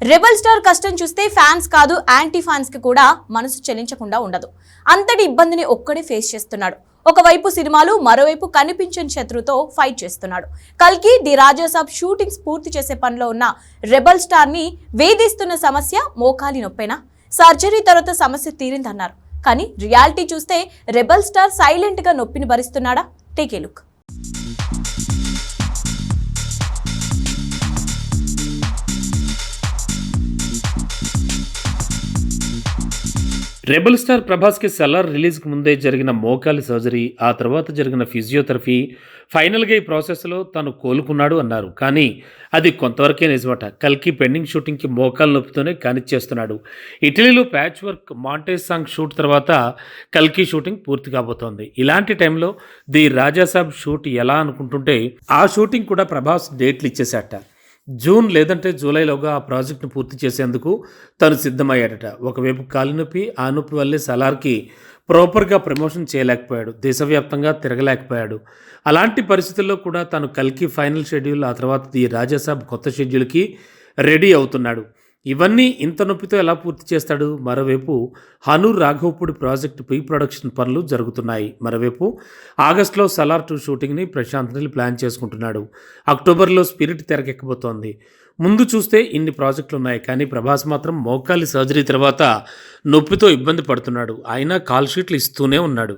Rebel star కష్టం చూస్తే fans కాదు యాంటీ ఫ్యాన్స్కి కూడా మనసు చెలించకుండా ఉండదు. అంతటి ఇబ్బందిని ఒక్కడే ఫేస్ చేస్తున్నాడు. ఒకవైపు సినిమాలు మరోవైపు కనిపించని శత్రుతో ఫైట్ చేస్తున్నాడు. కల్కి ది రాజాసాబ్ షూటింగ్స్ పూర్తి చేసే పనిలో ఉన్న రెబల్ స్టార్ని వేధిస్తున్న సమస్య మోకాలి నొప్పేనా? సర్జరీ తర్వాత సమస్య తీరిందన్నారు. కానీ రియాలిటీ చూస్తే రెబల్ స్టార్ సైలెంట్గా నొప్పిని భరిస్తున్నాడా? Take a look. Rebel star ప్రభాస్కి Salaar రిలీజ్కి ముందే జరిగిన మోకాలి సర్జరీ ఆ తర్వాత జరిగిన ఫిజియోథెరపీ ఫైనల్గా ఈ ప్రాసెస్లో తను కోలుకున్నాడు అన్నారు. కానీ అది కొంతవరకే నిజమట. కల్కి పెండింగ్ షూటింగ్కి మోకాలు నొప్పితోనే కానిచ్చేస్తున్నాడు. ఇటలీలో patch work montage song shoot తర్వాత కల్కి షూటింగ్ పూర్తి కాబోతోంది. ఇలాంటి టైంలో ది రాజాసాబ్ షూట్ ఎలా అనుకుంటుంటే ఆ షూటింగ్ కూడా ప్రభాస్ డేట్లు ఇచ్చేశాట జూన్ లేదంటే జూలైలోగా ఆ ప్రాజెక్టును పూర్తి చేసేందుకు తను సిద్ధమయ్యాడట. ఒకవైపు కాలినొప్పి ఆ నొప్పి వల్లే సలార్కి ప్రాపర్గా ప్రమోషన్ చేయలేకపోయాడు దేశవ్యాప్తంగా తిరగలేకపోయాడు. అలాంటి పరిస్థితుల్లో కూడా తను కల్కి ఫైనల్ షెడ్యూల్ ఆ తర్వాత ది రాజాసాబ్ కొత్త షెడ్యూల్కి రెడీ అవుతున్నాడు. ఇవన్నీ ఇంత నొప్పితో ఎలా పూర్తి చేస్తాడు? మరోవైపు Hanu Raghavapudi project pre production పనులు జరుగుతున్నాయి. మరోవైపు ఆగస్టులో సలార్ టూ షూటింగ్ని ప్రశాంత్ నీల్ ప్లాన్ చేసుకుంటున్నాడు. అక్టోబర్లో స్పిరిట్ తెరకెక్కబోతోంది. ముందు చూస్తే ఇన్ని ప్రాజెక్టులు ఉన్నాయి కానీ ప్రభాస్ మాత్రం మోకాలి సర్జరీ తర్వాత నొప్పితో ఇబ్బంది పడుతున్నాడు. అయినా కాల్ షీట్లు ఇస్తూనే ఉన్నాడు.